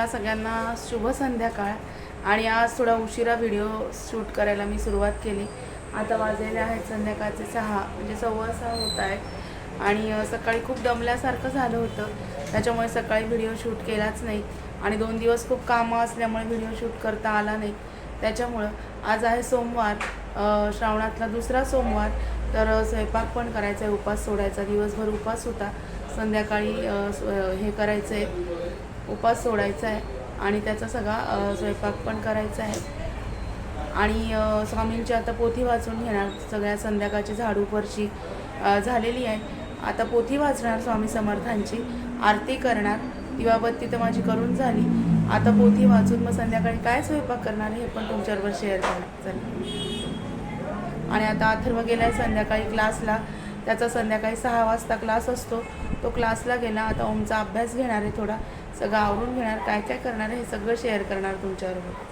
तुम्हाला सगळ्यांना शुभ संध्याकाळ. आणि आज थोडा उशिरा व्हिडिओ शूट करायला मी सुरुवात केली. आता वाजलेले आहेत संध्याकाळचे सहा म्हणजे सव्वा सहा होत आहे. आणि सकाळी खूप दमल्यासारखं झालं होतं. त्याच्यामुळे सकाळी व्हिडिओ शूट केलाच नाही. आणि दोन दिवस खूप कामं असल्यामुळे व्हिडिओ शूट करता आला नाही. त्याच्यामुळं आज आहे सोमवार श्रावणातला दुसरा सोमवार. तर स्वयंपाक पण करायचा आहे उपास सोडायचा दिवसभर उपास होता. संध्याकाळी हे करायचं आहे उपास सोडायचा आहे आणि त्याचा सगळा स्वयंपाक पण करायचा आहे. आणि स्वामींची आता पोथी वाचून घेणार सगळ्या संध्याकाळची झाडू फरशी झालेली आहे. आता पोथी वाचणार स्वामी समर्थांची आरती करणार दिवाबत्ती तर माझी करून झाली. आता पोथी वाचून मग संध्याकाळी काय स्वयंपाक करणार हे पण तुमच्याबरोबर शेअर करणार. चला. आणि आता अथर्व गेलाय संध्याकाळी क्लासला. त्याचा संध्याकाळी सहा वाजता क्लास असतो. तो क्लासला गेला. आता ओमचा अभ्यास घेणार आहे थोडा. सगळं आवरून घेणार काय काय करणार हे सगळं शेअर करणार तुमच्याबरोबर.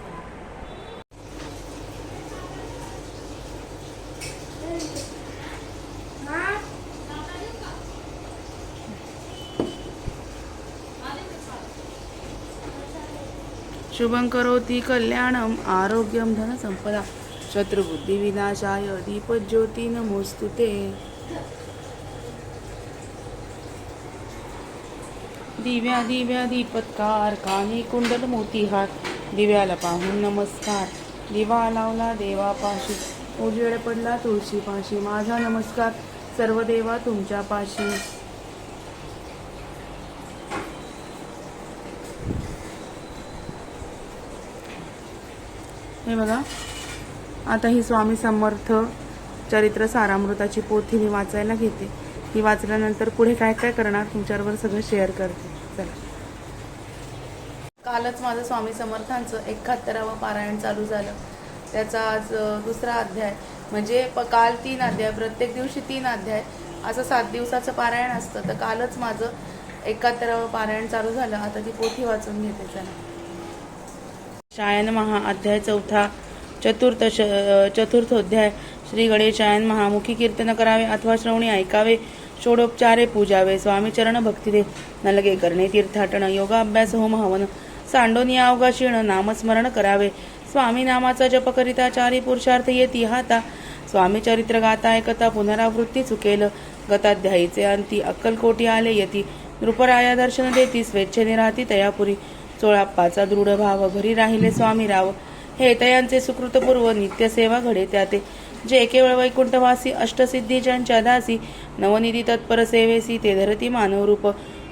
शुभं करोति कल्याणम आरोग्यम धनसंपदा शत्रुबुद्धिविनाशाय दीपज्योती नमोस्तुते दिव्या दिव्या दीपत्कार कानी कुंडल मोतीहार. दिव्याला पाहून नमस्कार. दिवा लावला देवापाशी. उजेड पडला तुळशी पाशी माझा नमस्कार सर्व देवा तुमच्या पाशी हे बघा. आता ही स्वामी समर्थ चरित्र सारामृताची पोथी मी वाचायला घेते. ही वाचल्यानंतर पुढे काय काय करणार तुमच्याबरोबर सगळं शेअर करते. चला. कालच माझं स्वामी समर्थांचं एकाहत्तरावं पारायण चालू झालं. त्याचा आज दुसरा अध्याय. म्हणजे प काल तीन अध्याय प्रत्येक दिवशी तीन अध्याय. असं सात दिवसाचं पारायण असतं. तर कालच माझं एकाहत्तरावं पारायण चालू झालं. आता ती पोथी वाचून घेते. चला. शायन महा अध्याय चौथा चतुर्थ चतुर्थोध्याय. श्री गणेशायन महामुखी कीर्तन करावे अथवा श्रवणी ऐकावे. षोडोपचारे पूजावे स्वामी चरण भक्तिदे नलगे करणे तीर्थाटन योगाभ्यास होम हवन सांडोनी अवघा नामस्मरण करावे. स्वामी नामाचा जप करिता चारी पुरुषार्थ येती हाता. स्वामी चरित्र गाता ऐकता पुनरावृत्ती चुकेल. गताध्यायीचे अंती अक्कलकोटी आले येती. नृपराया दर्शन देती स्वेच्छेने राहती तयापुरी. चोळाप्पाचा दृढ भाव घरी राहिले स्वामी राव. हे तयांचे सुकृतपूर्व नित्यसेवा घडे त्याते. जे केवळ वैकुंठवासी अष्टसिद्धी ज्यांच्या दासी नवनिधी तत्पर सेवेसी ते धरती मानव रूप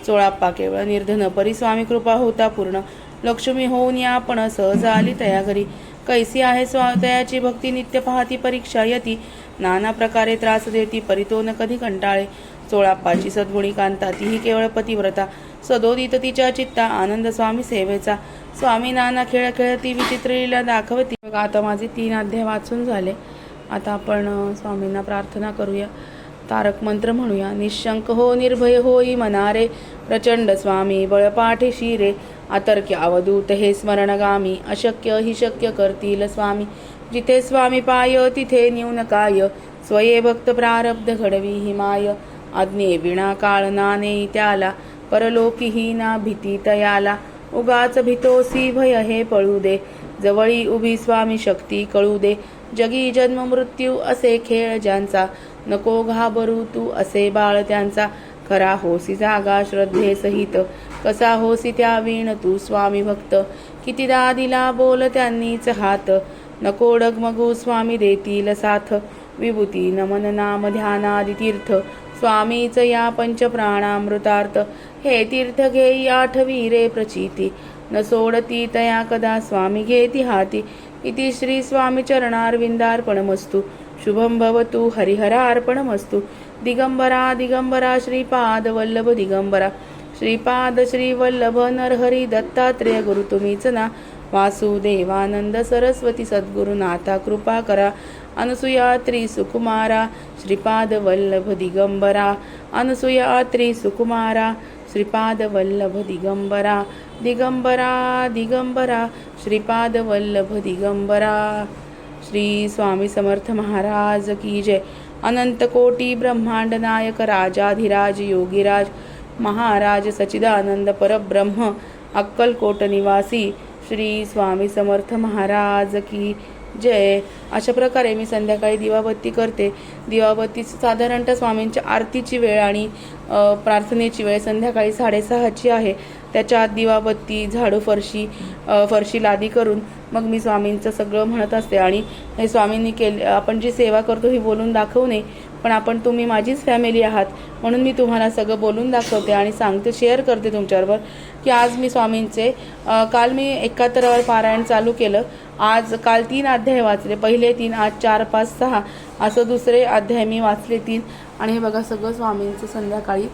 चोळाप्पा केवळ निर्धन परिस्वामी कृपा होता पूर्ण लक्ष्मी होऊन या आपण सहज आली तया घरी कैसी आहे स्वातयाची भक्ती नित्य पाहती परीक्षा यती नाना प्रकारे त्रास देती परितो न कधी कंटाळे चोळाप्पाची सद्गुणी कांता तीही केवळ पतिव्रता सदोदित तिच्या चित्ता आनंद स्वामी सेवेचा स्वामी नाना खेळ खेळती विचित्र लीला दाखवती आता माझे तीन अध्याय वाचून झाले आता आपण स्वामींना प्रार्थना करूया. तारक मंत्र म्हणूया निशंक हो निर्भय होई मनारे प्रचंड स्वामी बळपाठे शिरे अतर्क्य अवधूत हे स्मरणगामी अशक्य हि शक्य करतील स्वामी. जिथे स्वामी पाय तिथे न्यून काय स्वये भक्त प्रारब्ध घडवी हि माय. आज्ञे विणा काळ नाने त्याला परलोकीही ना भीती तयाला. उगाच भितोसी भय हे पळू दे जवळी उभी स्वामी शक्ती कळू दे. जगी जन्म मृत्यू असे खेळ ज्यांचा. नको घाबरू तू असे बाळ त्यांचा. खरा होसी जागा श्रद्धे सहित. कसा होसी त्या वीण तू स्वामी भक्त. कितीदा दिला बोल त्यांनीच हात. नको डगमगू स्वामी देतील साथ. विभूती नमन नाम ध्यानादि तीर्थ. स्वामीच या पंचप्राणामृतार्थ हे तीर्थ घेई आठवी रे प्रचिती. न सोडती तया कदा स्वामी घेती हाती. इति श्री स्वामीचरणार्विन्दार्पणमस्तु शुभं भवतु हरिहरार्पणमस्तु। दिगम्बरा दिगम्बरा श्रीपादवल्लभ दिगम्बरा श्रीपाद श्रीवल्लभ नरहरी दत्तात्रेय गुरु तुम्हीच ना वासुदेवानंद सरस्वती सद्गुरुनाथा कृपा करा। अनसुया त्रिसुकुमारा श्रीपाद वल्लभ दिगंबरा अनसुया त्रिसुकुमारा श्रीपादवल्लभ दिगंबरा दिगंबरा दिगंबरा श्रीपादवल्लभ दिगंबरा श्री स्वामी समर्थ महाराज की जय। अनंत कोटी ब्रह्मांड नायक राजाधिराज योगीराज महाराज सचिदानंद परब्रह्म अक्कलकोट निवासी श्री स्वामी समर्थ महाराज की जय अशा प्रकारे मी संध्याकाळी दिवाबत्ती करते. दिवाबत्ती साधारणतः स्वामींच्या आरतीची वेळ आणि प्रार्थनेची वेळ संध्याकाळी साडेसहाची आहे. त्याच्या आत दिवाबत्ती झाडू फरशी फरशी लादी करून मग मी स्वामींचं सगळं म्हणत असते. आणि हे स्वामींनी केले आपण जी सेवा करतो ही बोलून दाखवू नये पण आपण तुम्ही माझीच फॅमिली आहात. म्हणून मी तुम्हाला सगळं बोलून दाखवते आणि सांगते शेअर करते तुमच्याबरोबर की आज मी स्वामींचे काल मी एकाहत्तरावर पारायण चालू केलं. आज काल तीन अध्याय वाचले. पहिले तीन आज चार पाच सहा. असं दुसरे अध्याय मी वाचले तीन. आणि हे बघा सगळं स्वामींचं संध्याकाळी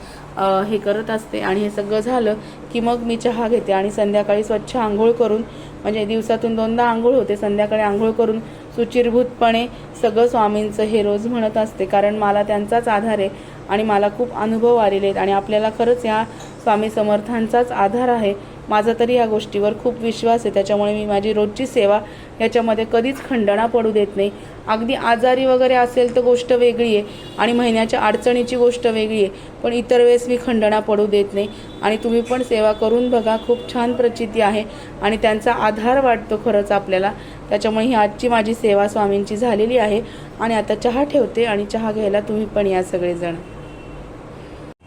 हे करत असते. आणि हे सगळं झालं की मग मी चहा घेते आणि संध्याकाळी स्वच्छ आंघोळ करून म्हणजे दिवसातून दोनदा आंघोळ होते संध्याकाळी आंघोळ करून सुचिरभूतपणे सगळं स्वामींचं हे रोज म्हणत असते. कारण मला त्यांचाच आधार आहे आणि मला खूप अनुभव आलेले आहेत आणि आपल्याला खरंच या स्वामी समर्थांचाच आधार आहे. माझा तरी या गोष्टीवर खूप विश्वास आहे. त्याच्यामुळे मी माझी रोजची सेवा याच्यामध्ये कधीच खंडणा पडू देत नाही. अगदी आजारी वगैरे असेल तर गोष्ट वेगळी आहे आणि महिन्याच्या अडचणीची गोष्ट वेगळी आहे पण इतर वेळेस मी खंडणा पडू देत नाही. आणि तुम्ही पण सेवा करून बघा खूप छान प्रचिती आहे आणि त्यांचा आधार वाटतो खरंच आपल्याला. त्याच्यामुळे ही आजची माझी सेवा स्वामींची झालेली आहे. आणि आता चहा ठेवते आणि चहा घ्यायला तुम्ही पण या सगळेजण.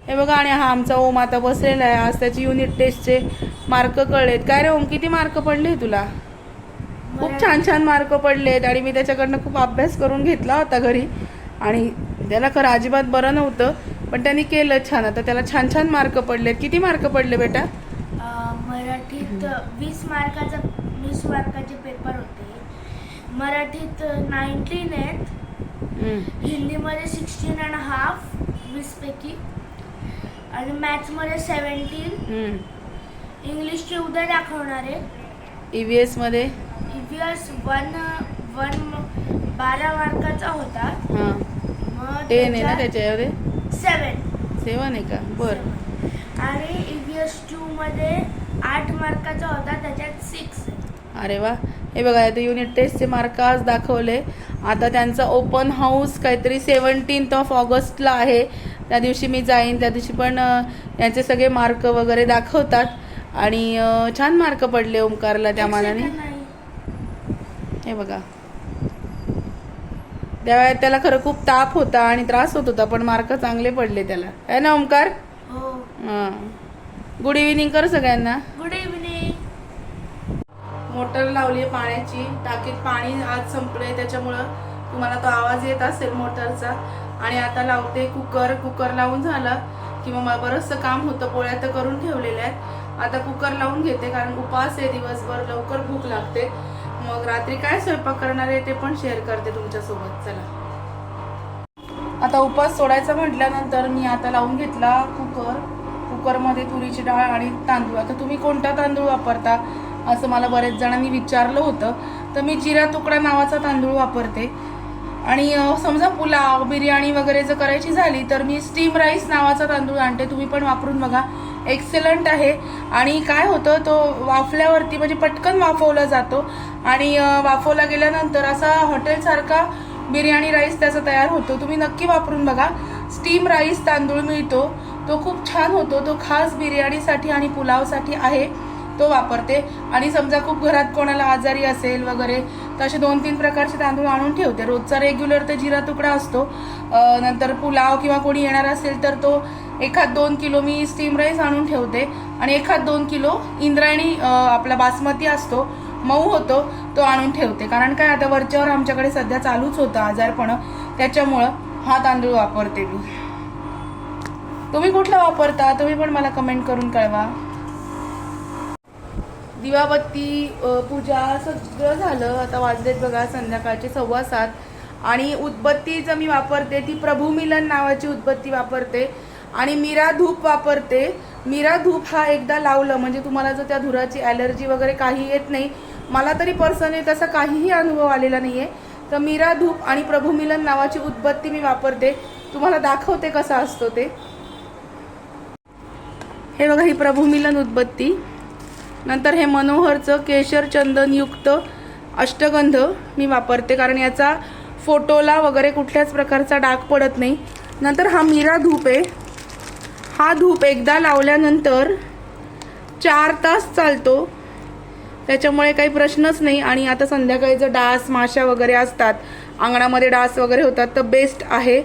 हे बघा आणि हा आमचा ओम आता बसलेला आहे. आज त्याची युनिट टेस्टचे मार्क कळलेत. काय रे ओम किती मार्क पडले तुला? खूप छान छान मार्क पडलेत. आणि मी त्याच्याकडनं खूप अभ्यास करून घेतला होता घरी. आणि त्याला खरं अजिबात बरं नव्हतं पण त्यांनी केलं छान. आता त्याला छान छान मार्क पडलेत. किती मार्क पडले बेटा? मराठीत वीस मार्काचा वीस मार्काचे पेपर होते. मराठीत नाईन्टीन आहेत. हिंदीमध्ये सिक्स्टीन अँड हाफ वीसपैकी आणि मॅथ्समध्ये सेवन्टीन इंग्लिशचे उद्या दाखवणार आहे. ईव्हीएसमध्ये? E V S one one बारा मार्काचा होता. हां. मग टेन आहे ना त्याच्यामध्ये? सेवन सेवन आहे का? बरं. आणि ई व्ही एस टूमध्ये आठ मार्काचा होता त्याच्यात सिक्स अरे वा. हे बघा आता युनिट टेस्टचे मार्क आज दाखवले. आता त्यांचा ओपन हाऊस काहीतरी सेवन्टीन्थ ऑफ ऑगस्टला आहे. त्या दिवशी मी जाईन त्या दिवशी पण यांचे सगळे मार्क वगैरे दाखवतात. आणि छान मार्क पडले ओमकारला त्या मानाने. हे बघा. त्यावेळेला त्याला खरं खूप ताप होता आणि त्रास होत होता पण मार्क चांगले पडले त्याला. आहे ना ओमकार? हो. हां. गुड इव्हिनिंग कर सगळ्यांना. गुड इव्हनिंग मोटर लावली आहे पाण्याची. टाकीत पाणी आज संपलंय त्याच्यामुळं तुम्हाला तो आवाज येत असेल मोटरचा. आणि आता लावते कुकर. कुकर लावून झाला किंवा मग बरंचसं काम होतं पोळ्या तर करून ठेवलेल्या आहेत. आता कुकर लावून घेते कारण उपास आहे दिवसभर लवकर भूक लागते. मग रात्री काय स्वयंपाक करणार आहे ते पण शेअर करते तुमच्यासोबत. चला. आता उपास सोडायचा म्हटल्यानंतर मी आता लावून घेतला कुकर. कुकरमध्ये तुरीची डाळ आणि तांदूळ. आता तुम्ही कोणता तांदूळ वापरता? असं मला बरेच जणांनी विचारलं होतं. तर मी जिरा तुकडा नावाचा तांदूळ वापरते. आणि समजा पुलाव बिर्याणी वगैरे जर करायची झाली तर मी स्टीम राईस नावाचा तांदूळ आणते. तुम्ही पण वापरून बघा. एक्सेलंट आहे. आणि काय होतं तो वाफल्यावरती म्हणजे पटकन वाफवला जातो. आणि वाफवला गेल्यानंतर असा हॉटेलसारखा बिर्याणी राईस त्याचा तयार होतो. तुम्ही नक्की वापरून बघा. स्टीम राईस तांदूळ मिळतो. तो खूप छान होतो. तो खास बिर्याणीसाठी आणि पुलावसाठी आहे. तो वापरते. आणि समजा खूप घरात कोणाला आजारी असेल वगैरे तर असे दोन तीन प्रकारचे तांदूळ आणून ठेवते. रोजचा रेग्युलर तर जिरा तुकडा असतो. नंतर पुलाव किंवा कोणी येणार असेल तर तो एखाद दोन किलो मी स्टीम राईस आणून ठेवते. आणि एखाद दोन किलो इंद्रायणी आपला बासमती असतो मऊ होतो तो आणून ठेवते. कारण काय आता वरच्यावर आमच्याकडे सध्या चालूच होतं आजारपण. त्याच्यामुळं हा तांदूळ वापरते मी. तुम्ही कुठला वापरता? तुम्ही पण मला कमेंट करून कळवा. दिवाबत्ती पूजा सगळं झालं. आता वाजलेत बघा संध्याकाळचे सव्वा सात. आणि उदबत्ती जर मी वापरते ती प्रभूमिलन नावाची उदबत्ती वापरते. आणि मीरा धूप वापरते. मीरा धूप हा एकदा लावलं म्हणजे तुम्हाला जर त्या धुराची ॲलर्जी वगैरे काही येत नाही मला तरी पर्सनली तसा काहीही अनुभव आलेला नाही आहे तर मीरा धूप आणि प्रभूमिलन नावाची उदबत्ती मी वापरते. तुम्हाला दाखवते कसा असतो ते. हे बघा ही प्रभूमिलन उदबत्ती. नंतर हे मनोहरचं केशर चंदनयुक्त अष्टगंध मी वापरते कारण याचा फोटोला वगैरे कुठल्याच प्रकारचा डाग पडत नाही. नंतर हा मीरा धूप आहे. हा धूप एकदा लावल्यानंतर चार तास चालतो. त्याच्यामुळे काही प्रश्नच नाही आणि आता संध्याकाळी जर डास माशा वगैरे असतात अंगणामध्ये डास वगैरे होतात तर बेस्ट आहे.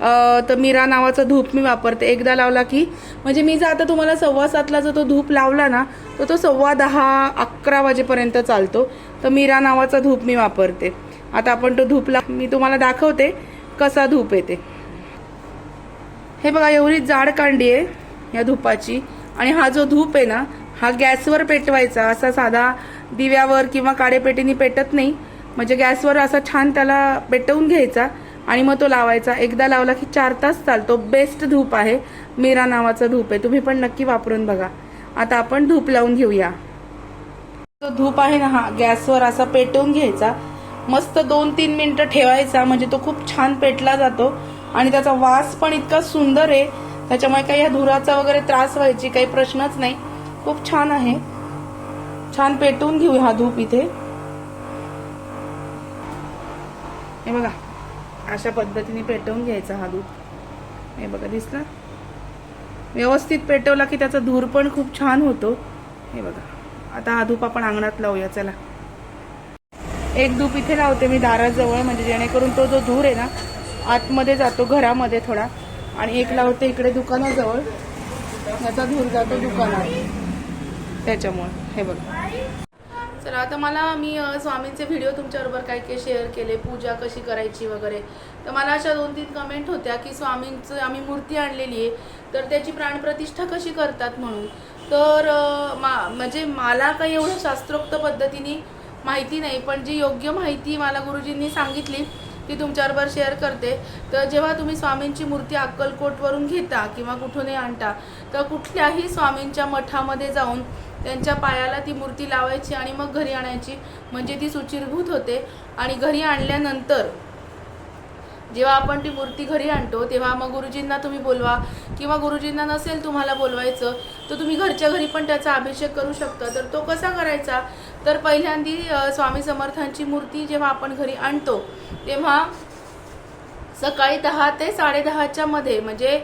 तर मीरा नावाचा धूप मी वापरते. एकदा लावला की म्हणजे मी जर आता तुम्हाला सव्वा सातला जर तो धूप लावला ना तर तो सव्वा दहा अकरा वाजेपर्यंत चालतो. तर मीरा नावाचा धूप मी वापरते. आता आपण तो धूप ला मी तुम्हाला दाखवते कसा धूप येते. हे बघा एवढी जाड कांडी आहे या धुपाची. आणि हा जो धूप आहे ना हा गॅसवर पेटवायचा. असा साधा दिव्यावर किंवा काडेपेटीने पेटत नाही. म्हणजे गॅसवर असा छान त्याला पेटवून घ्यायचा. आणि मग तो लावायचा. एकदा लावला की चार तास चालतो. बेस्ट धूप आहे. मीरा नावाचा धूप आहे. तुम्ही पण नक्की वापरून बघा. आता आपण धूप लावून घेऊया. तो धूप आहे ना हा गॅसवर असा पेटवून घ्यायचा. मस्त दोन तीन मिनिटं ठेवायचा. म्हणजे तो खूप छान पेटला जातो. आणि त्याचा वास पण इतका सुंदर आहे. त्याच्यामुळे काही या धुराचा वगैरे त्रास व्हायची काही प्रश्नच नाही. खूप छान आहे. छान पेटवून घेऊ हा धूप इथे. हे बघा. अशा पद्धतीने पेटवून घ्यायचा हा धूप हे बघा दिसला? व्यवस्थित पेटवला की त्याचा धूर पण खूप छान होतो. हे बघा आता हा धूप आपण अंगणात लावूया चला. एक धूप इथे लावते मी दाराजवळ म्हणजे जेणेकरून तो जो धूर आहे ना आतमध्ये जातो घरामध्ये थोडा. आणि एक लावते इकडे दुकानाजवळ. याचा धूर जातो दुकानात त्याच्यामुळे हे बघा. चला आता मला मी स्वामींचे व्हिडिओ तुमच्याबरोबर काय काय शेअर केले पूजा कशी करायची वगैरे. तर मला अशा दोन तीन कमेंट होत्या की स्वामींचं आम्ही मूर्ती आणलेली आहे तर त्याची प्राणप्रतिष्ठा कशी करतात म्हणून. तर मा म्हणजे मला काही एवढं शास्त्रोक्त पद्धतीने माहिती नाही पण जी योग्य माहिती मला गुरुजींनी सांगितली ती तुमच्याबरोबर शेअर करते. तर जेव्हा तुम्ही स्वामींची मूर्ती अक्कलकोटवरून घेता किंवा कुठूनही आणता तर कुठल्याही स्वामींच्या मठामध्ये जाऊन त्यांच्या पायाला ती मूर्ती लावायची आणि मग घरी आणायची. म्हणजे ती सुचिरभूत होते. आणि घरी आणल्यानंतर जेव्हा आपण ती मूर्ती घरी आणतो तेव्हा मग गुरुजींना तुम्ही बोलवा. किंवा गुरुजींना नसेल तुम्हाला बोलवायचं तर तुम्ही घरच्या घरी पण त्याचा अभिषेक करू शकता. तर तो कसा करायचा? तर पहिल्यांदी स्वामी समर्थांची मूर्ती जेव्हा आपण घरी आणतो तेव्हा सकाळी दहा ते साडेदहाच्या मध्ये म्हणजे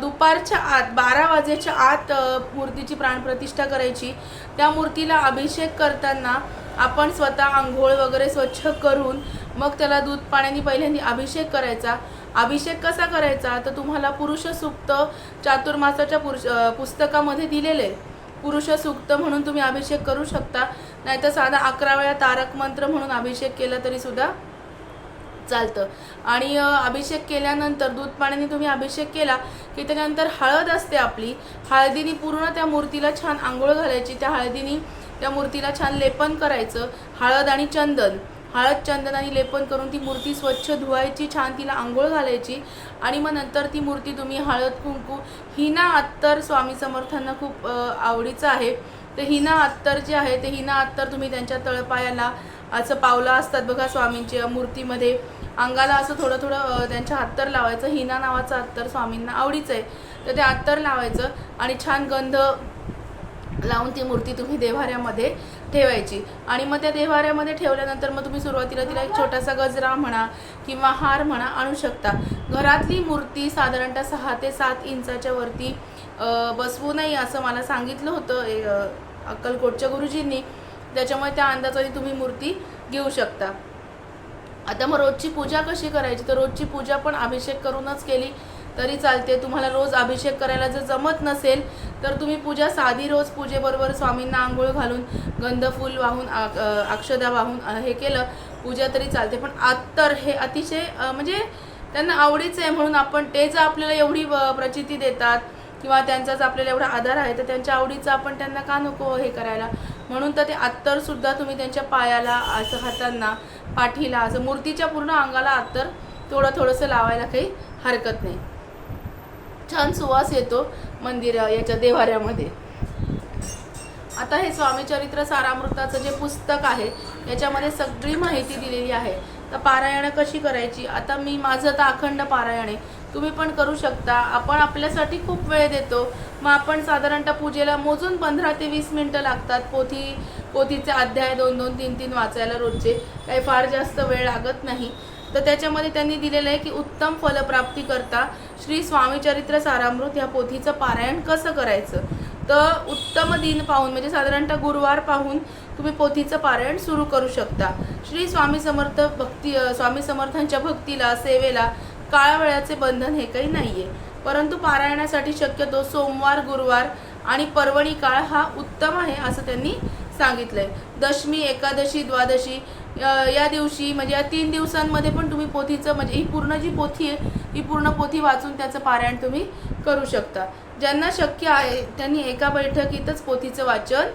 दुपारच्या आत बारा वाजेच्या आत मूर्तीची प्राणप्रतिष्ठा करायची. त्या मूर्तीला अभिषेक करताना आपण स्वतः आंघोळ वगैरे स्वच्छ करून मग त्याला दूध पाण्याने पहिल्यांदा अभिषेक करायचा. अभिषेक कसा करायचा? तर तुम्हाला पुरुष सुक्त चातुर्मासाच्या पुरुष पुस्तकामध्ये दिलेले आहे. पुरुष सुक्त म्हणून तुम्ही अभिषेक करू शकता. नाहीतर साधा अकरा वेळा तारक मंत्र म्हणून अभिषेक केला तरी सुद्धा चालतं. आणि अभिषेक केल्यानंतर दूध पाण्याने तुम्ही अभिषेक केला की त्याच्यानंतर हळद असते आपली. हळदीने पूर्ण त्या मूर्तीला छान आंघोळ घालायची. त्या हळदीने त्या मूर्तीला छान लेपन करायचं. हळद आणि चंदन. हळद चंदन आणि लेपन करून ती मूर्ती स्वच्छ धुवायची छान तिला आंघोळ घालायची. आणि मग नंतर ती मूर्ती तुम्ही हळद कुंकू हिना अत्तर स्वामी समर्थांना खूप आवडीचं आहे. तर हिना अत्तर जे आहे ते हिना अत्तर तुम्ही त्यांच्या तळपायाला असं पावलं असतात बघा स्वामींच्या मूर्तीमध्ये. अंगाला असं थोडं थोडं त्यांच्या अत्तर लावायचं. हिना नावाचं अत्तर स्वामींना आवडीचं आहे. तर ते अत्तर लावायचं आणि छान गंध लावून ती मूर्ती तुम्ही देवाऱ्यामध्ये ठेवायची. आणि मग त्या देवाऱ्यामध्ये ठेवल्यानंतर मग तुम्ही सुरुवातीला तिला एक छोटासा गजरा म्हणा किंवा हार म्हणा आणू शकता. घरातली मूर्ती साधारणतः सहा ते सात इंचाच्या वरती बसवू नये असं मला सांगितलं होतं ए, अक्कलकोटच्या गुरुजींनी. त्याच्यामुळे त्या अंदाजाने तुम्ही मूर्ती घेऊ शकता. आता मग रोजची पूजा कशी करायची? तर रोजची पूजा पण अभिषेक करूनच केली तरी चालते. तुम्हाला रोज अभिषेक करायला जर जमत नसेल तर तुम्ही पूजा साधी रोज पूजेबरोबर स्वामींना आंघोळ घालून गंधफूल वाहून आ- अक्षदा वाहून हे केलं पूजा तरी चालते. पण अत्तर हे अतिशय म्हणजे त्यांना आवडीचं आहे म्हणून आपण ते जर आपल्याला एवढी प्रचिती देतात किंवा त्यांचाच आपल्याला एवढा आधार आहे तर त्यांच्या आवडीचं आपण त्यांना का नको हे करायला? म्हणून तर ते अत्तर सुद्धा तुम्ही त्यांच्या पायाला असं हातांना पाठीला असं मूर्तीच्या पूर्ण अंगाला अत्तर थोडं थोडंसं लावायला काही हरकत नाही. छान सुवास येतो मंदिर याच्या देवाऱ्यामध्ये आता हे स्वामी चरित्र सारामृताचं जे पुस्तक आहे याच्यामध्ये सगळी माहिती दिलेली आहे. तर पारायण कशी करायची? आता मी माझं तर अखंड पारायण आहे. तुम्ही पण करू शकता. आपण आपल्यासाठी खूप वेळ देतो. मग आपण साधारणतः पूजेला मोजून पंधरा ते वीस मिनटं लागतात. पोथी पोथीचे अध्याय दोन दोन तीन तीन वाचायला रोजचे. काही फार जास्त वेळ लागत नाही. तर त्याच्यामध्ये त्यांनी दिलेलं आहे की उत्तम फलप्राप्ती करता. श्री स्वामी चरित्र सारामृत या पोथीचं पारायण कसं करायचं? तर उत्तम दिन पाहून म्हणजे साधारणतः गुरुवार पाहून तुम्ही पोथीचं पारायण सुरू करू शकता. श्री स्वामी समर्थ भक्ती स्वामी समर्थांच्या भक्तीला सेवेला काळावेळाचे बंधन हे काही नाहीये. परंतु पारायणासाठी शक्यतो सोमवार गुरुवार आणि पर्वणी काळ हा उत्तम आहे असं त्यांनी सांगितलंय. दशमी एकादशी द्वादशी या दिवशी म्हणजे या तीन दिवसांमध्ये पण तुम्ही पोथीचं म्हणजे ही पूर्ण जी पोथी आहे ही पूर्ण पोथी वाचून त्याचं पारायण तुम्ही करू शकता. ज्यांना शक्य आहे त्यांनी एका बैठकीतच पोथीचं वाचन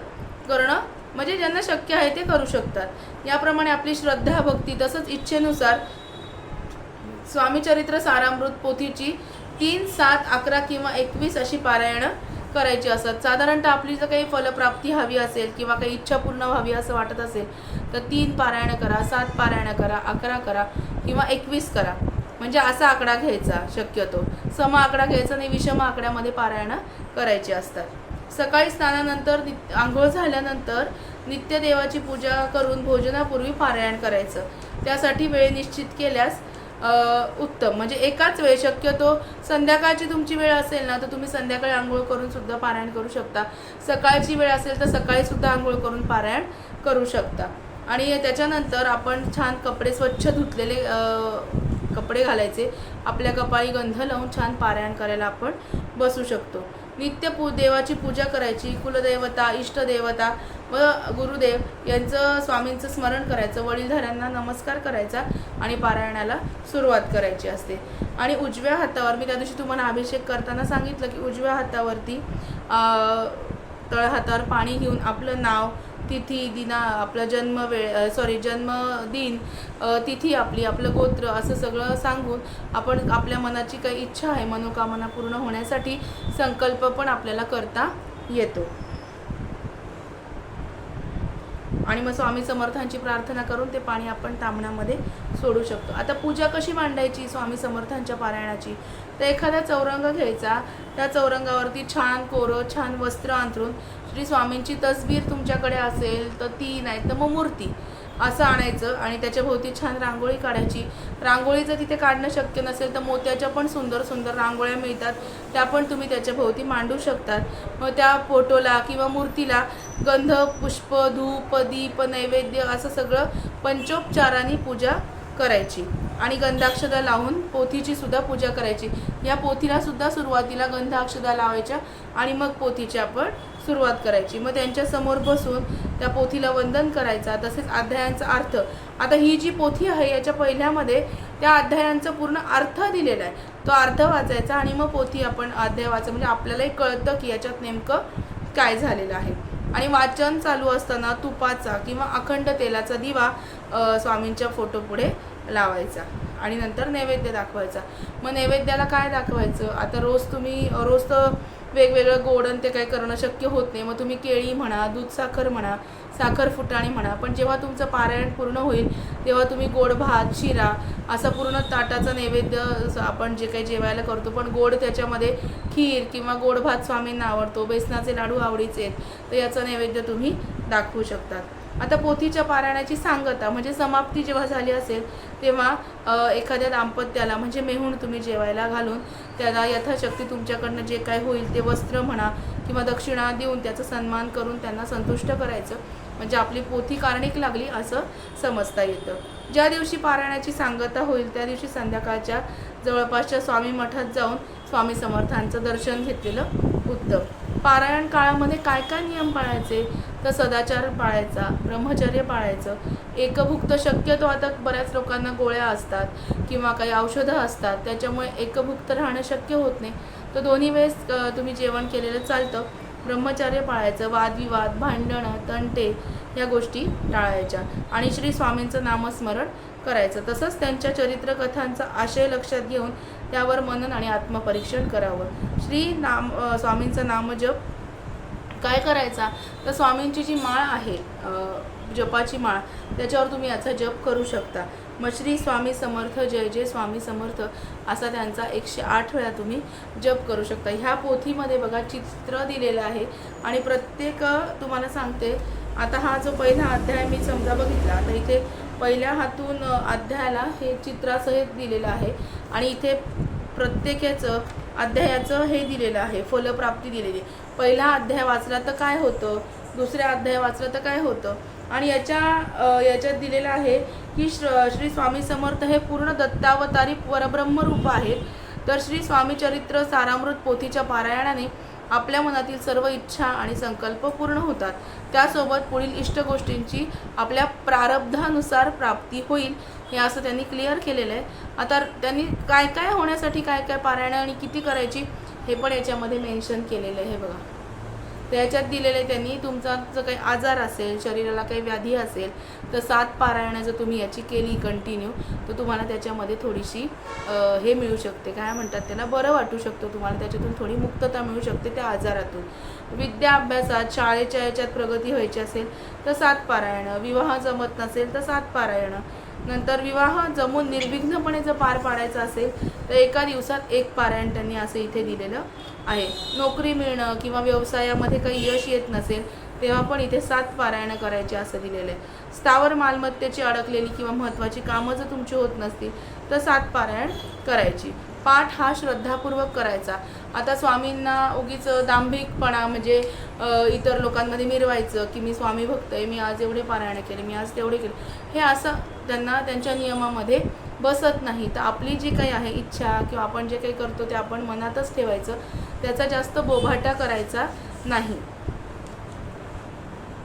करणं म्हणजे ज्यांना शक्य आहे ते करू शकतात. याप्रमाणे आपली श्रद्धा भक्ती तसंच इच्छेनुसार स्वामी चरित्र सारामृत पोथीची तीन सात अकरा किंवा एकवीस अशी पारायणं करायची असतात साधारणतः आपली जर काही फलप्राप्ती हवी असेल किंवा काही इच्छा पूर्ण व्हावी असं वाटत असेल तर तीन पारायणं करा सात पारायणं करा अकरा करा किंवा एकवीस करा. म्हणजे असा आकडा घ्यायचा शक्यतो. सम आकडा घ्यायचा आणि विषम आकड्यामध्ये पारायणं करायची असतात. सकाळी स्नानानंतर नित- आंघोळ झाल्यानंतर नित्यदेवाची पूजा करून भोजनापूर्वी पारायण करायचं. त्यासाठी वेळ निश्चित केल्यास उत्तम. म्हणजे एकाच वेळ शक्यतो संध्याकाळची तुमची वेळ असेल ना तर तुम्ही संध्याकाळी आंघोळ करून सुद्धा पारायण करू शकता. सकाळची वेळ असेल तर सकाळी सुद्धा आंघोळ करून पारायण करू शकता. आणि त्याच्यानंतर आपण छान कपडे स्वच्छ धुतलेले कपडे घालायचे. आपल्या कपाळी गंध लावून छान पारायण करायला आपण बसू शकतो. नित्य पू देवाची पूजा करायची कुलदेवता इष्टदेवता व गुरुदेव यांचं स्वामींचं स्मरण करायचं वडीलधाऱ्यांना नमस्कार करायचा आणि पारायणाला सुरुवात करायची असते. आणि उजव्या हातावर मी त्या दिवशी तुम्हाला अभिषेक करताना सांगितलं की उजव्या हातावरती तळ तळहातावर पाणी घेऊन आपलं नाव तिथी दिना आपला जन्म वेळ सॉरी जन्मदिन तिथी आपली आपलं गोत्र असं सगळं सांगून आपण आपल्या मनाची काही इच्छा आहे मनोकामना पूर्ण होण्यासाठी संकल्प पण आपल्याला करता येतो. आणि मग स्वामी समर्थांची प्रार्थना करून ते पाणी आपण तांबण्यामध्ये सोडू शकतो. आता पूजा कशी मांडायची स्वामी समर्थांच्या पारायणाची? तर एखादा चौरंग घ्यायचा. त्या चौरंगावरती छान कोरं छान वस्त्र अंथरून श्री स्वामींची तसबीर तुमच्याकडे असेल तर ती नाही तर मग मूर्ती. असं आणायचं आणि त्याच्याभोवती छान रांगोळी काढायची. रांगोळी जर तिथे काढणं शक्य नसेल तर मोत्याच्या पण सुंदर सुंदर रांगोळ्या मिळतात. त्या पण तुम्ही त्याच्याभोवती मांडू शकतात. मग त्या फोटोला किंवा मूर्तीला गंध पुष्प धूप दीप नैवेद्य असं सगळं पंचोपचाराने पूजा करायची. आणि गंधाक्षदा लावून पोथीची सुद्धा पूजा करायची. या पोथीला सुद्धा सुरुवातीला गंधाक्षदा लावायच्या आणि मग पोथीची आपण सुरुवात करायची. मग त्यांच्यासमोर बसून त्या पोथीला वंदन करायचा. तसेच अध्यायांचा अर्थ. आता ही जी पोथी आहे याच्या पहिल्यामध्ये त्या अध्यायांचा पूर्ण अर्थ दिलेला आहे. तो अर्थ वाचायचा आणि मग पोथी आपण अध्याय वाचा. म्हणजे आपल्यालाही कळतं की याच्यात नेमकं काय झालेलं आहे. आणि वाचन चालू असताना तुपाचा किंवा अखंड तेलाचा दिवा स्वामींच्या फोटो पुढे लावायचा. आणि नंतर नैवेद्य दाखवायचा. मग नैवेद्याला काय दाखवायचं? आता रोज तुम्ही रोज तर वेगवेगळं गोड आणि ते काही करणं शक्य होत नाही. मग तुम्ही केळी म्हणा दूध साखर म्हणा साखर फुटाणी म्हणा पण जेव्हा तुमचं पारायण पूर्ण होईल तेव्हा तुम्ही गोड भात शिरा असा पूर्ण ताटाचा नैवेद्य असं आपण जे काही जेवायला करतो. पण गोड त्याच्यामध्ये खीर किंवा गोड भात स्वामींना आवडतो. बेसनाचे लाडू आवडीचे आहेत. तर याचं नैवेद्य तुम्ही दाखवू शकतात. आता पोथीच्या पारायणाची सांगता म्हणजे समाप्ती जेव्हा झाली असेल तेव्हा एखाद्या दाम्पत्याला म्हणजे मेहून तुम्ही जेवायला घालून त्याला यथाशक्ती तुमच्याकडनं जे काय होईल ते वस्त्र म्हणा किंवा दक्षिणा देऊन त्याचा सन्मान करून त्यांना संतुष्ट करायचं. म्हणजे आपली पोथी कारणिक लागली असं समजता येतं. ज्या दिवशी पारायणाची सांगता होईल त्या दिवशी संध्याकाळच्या जवळपासच्या स्वामी मठात जाऊन स्वामी समर्थांचं दर्शन घेतलेलं उत्तम. पारायण काळामध्ये काय काय नियम पाळायचे? तर सदाचार पाळायचा ब्रह्मचर्य पाळायचं. एकभुक्त शक्यतो आता बऱ्याच लोकांना गोळ्या असतात किंवा काही औषधं असतात. त्याच्यामुळे एकभुक्त राहणं शक्य होत नाही. तर दोन्ही वेळेस तुम्ही जेवण केलेलं चालतं. ब्रह्मचर्य पाळायचं. वादविवाद भांडणं तंटे या गोष्टी टाळायच्या. आणि श्री स्वामींचं नामस्मरण करायचं. तसंच त्यांच्या चरित्रकथांचा आशय लक्षात घेऊन त्यावर मनन आणि आत्मपरीक्षण करावं. श्री नाम अ, स्वामींचं नामजप काय करायचा? तर स्वामींची जी माळ आहे जपाची माळ त्याच्यावर तुम्ही याचा जप करू शकता. मग श्री स्वामी समर्थ जय जय स्वामी समर्थ असा त्यांचा एकशे आठ वेळा तुम्ही जप करू शकता. ह्या पोथीमध्ये बघा चित्र दिलेलं आहे. आणि प्रत्येक तुम्हाला सांगते आता हा जो पहिला अध्याय मी समजा बघितला तर इथे पहिल्या हातून अध्यायाला हे चित्रासहित दिलेलं आहे आणि इथे प्रत्येकाचं अध्यायाचं हे दिलेलं आहे फलप्राप्ती दिलेली आहे. पहिला अध्याय वाचला तर काय होतं? दुसऱ्या अध्याय वाचलं तर काय होतं? आणि याच्या याच्यात दिलेलं आहे की श्र श्री स्वामी समर्थ हे पूर्ण दत्तावतारी परब्रह्म रूप आहेत. तर श्री स्वामी चरित्र सारामृत पोथीच्या पारायणाने आपल्या मनातील सर्व इच्छा आणि संकल्प पूर्ण होतात. त्यासोबत पुढील इष्ट गोष्टींची आपल्या प्रारब्धानुसार प्राप्ती होईल हे असं त्यांनी क्लिअर केलेलं आहे. आता त्यांनी काय काय होण्यासाठी काय काय पारायणं आणि किती करायची हे पण याच्यामध्ये मेन्शन केलेलं आहे हे बघा. तर याच्यात दिलेले त्यांनी तुमचा जर काही आजार असेल शरीराला काही व्याधी असेल तर सात पारायणं जर तुम्ही याची केली कंटिन्यू तर तुम्हाला त्याच्यामध्ये थोडीशी हे मिळू शकते. काय म्हणतात त्यांना बरं वाटू शकतं तुम्हाला. त्याच्यातून थोडी मुक्तता मिळू शकते त्या आजारातून. विद्या अभ्यासात शाळेच्या याच्यात प्रगती व्हायची असेल तर सात पारायणं. विवाह जमत नसेल तर सात पारायणं. नंतर विवाह जमून निर्विघ्नपणे जर पार पाडायचा असेल तर एका दिवसात एक पारायण त्यांनी असं इथे दिलेलं आहे. नोकरी मिळणं किंवा व्यवसायामध्ये काही यश येत नसेल तेव्हा पण इथे सात पारायणं करायची असं दिलेलं आहे. स्थावर मालमत्तेची अडकलेली किंवा महत्त्वाची कामं जर तुमची होत नसतील तर सात पारायण करायची. पाठ हा श्रद्धापूर्वक करायचा. आता स्वामींना उगीच दांभिकपणा म्हणजे इतर लोकांमध्ये मिरवायचं की मी स्वामी भक्त आहे मी आज एवढे पारायण केले मी आज तेवढे केले हे असं त्यांना त्यांच्या नियमामध्ये बसत नाही. तर आपली जी काही आहे इच्छा किंवा आपण जे काही करतो ते आपण मनातच ठेवायचं. त्याचा जास्त बोभाटा करायचा नाही.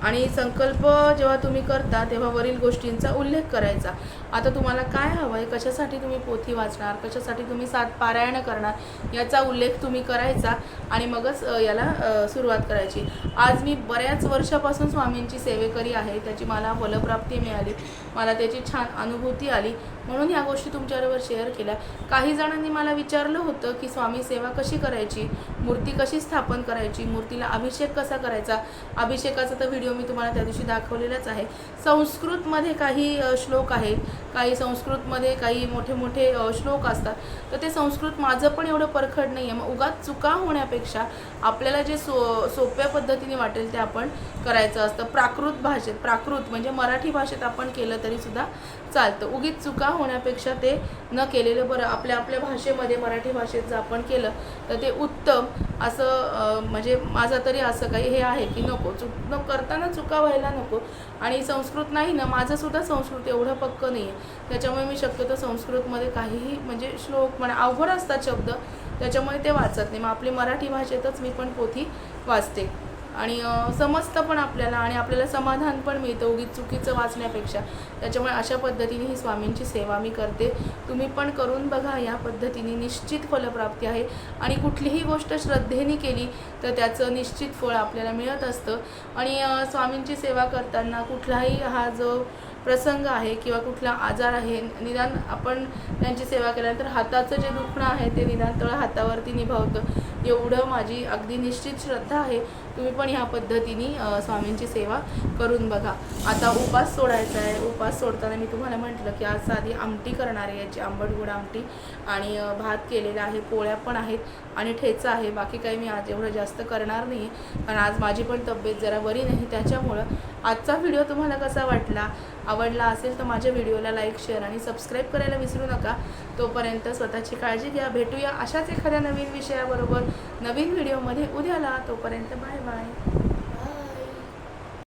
आणि संकल्प जेव्हा तुम्ही करता तेव्हा वरील गोष्टींचा उल्लेख करायचा. आता तुम्हाला काय हवं आहे कशासाठी तुम्ही पोथी वाचणार? कशासाठी तुम्ही सात पारायणं करणार? याचा उल्लेख तुम्ही करायचा आणि मगच याला सुरुवात करायची. आज मी बऱ्याच वर्षापासून स्वामींची सेवेकरी आहे. त्याची मला फलप्राप्ती मिळाली. मला त्याची छान अनुभूती आली. म्हणून या गोष्टी तुमच्याबरोबर शेअर केल्या. काही जणांनी मला विचारलं होतं की स्वामी सेवा कशी करायची? मूर्ती कशी स्थापन करायची? मूर्तीला अभिषेक कसा करायचा? अभिषेकाचा तर व्हिडिओ मी तुम्हाला त्या दिवशी दाखवलेलाच आहे. संस्कृतमध्ये काही श्लोक आहेत. काही संस्कृतमध्ये काही मोठे मोठे श्लोक असतात. तर ते संस्कृत माझं पण एवढं परखड नाही आहे मग उगाच चुका होण्यापेक्षा आपल्याला जे सो सोप्या पद्धतीने वाटेल ते आपण करायचं असतं. प्राकृत भाषेत प्राकृत म्हणजे मराठी भाषेत आपण केलं तरीसुद्धा चालतं. उगीच चुका होण्यापेक्षा ते न केलेलं बरं. आपल्या आपल्या भाषेमध्ये मराठी भाषेत जर आपण केलं तर ते उत्तम असं म्हणजे माझं तरी असं काही हे आहे की नको. चुक न करताना चुका व्हायला नको. आणि संस्कृत नाही ना माझं सुद्धा संस्कृत एवढं पक्क नाही आहे त्याच्यामुळे मी शक्यतो संस्कृतमध्ये काहीही म्हणजे श्लोक म्हणा अवघड असतात शब्द त्याच्यामुळे ते वाचत नाही. मग आपली मराठी भाषेतच मी पण पोथी वाचते. आणि समजतं पण आपल्याला आणि आपल्याला समाधान पण मिळतं उगीच चुकीचं वाचण्यापेक्षा. त्याच्यामुळे अशा पद्धतीने ही स्वामींची सेवा मी करते. तुम्ही पण करून बघा या पद्धतीने निश्चित फलप्राप्ती आहे. आणि कुठलीही गोष्ट श्रद्धेने केली तर त्याचं निश्चित फळ आपल्याला मिळत असतं. आणि स्वामींची सेवा करताना कुठलाही हा जो प्रसंग आहे किंवा कुठला आजार आहे निदान आपण त्यांची सेवा केल्यानंतर हाताचं जे दुखणं आहे ते निदान तळ हातावरती निभावतं. एवढं माझी अगदी निश्चित श्रद्धा आहे. तुम्ही पण ह्या पद्धतीने स्वामींची सेवा करून बघा. आता उपास सोडायचा आहे. उपास सोडताना मी तुम्हाला म्हटलं की आज साधी आमटी करणार आहे याची आंबट गोड आमटी. आणि भात केलेला आहे पोळ्या पण आहेत आणि ठेचा आहे. बाकी काही मी आज एवढं जास्त करणार नाही कारण आज माझी पण तब्येत जरा बरी नाही. त्याच्यामुळं आजचा व्हिडिओ तुम्हाला कसा वाटला? आवडला असेल तर माझ्या व्हिडिओला लाईक शेअर आणि सबस्क्राईब करायला विसरू नका. तोपर्यंत स्वतःची काळजी घ्या. भेटूया अशाच एखाद्या नवीन विषयाबरोबर नवीन व्हिडिओमध्ये. उद्याला तोपर्यंत बाय बाय.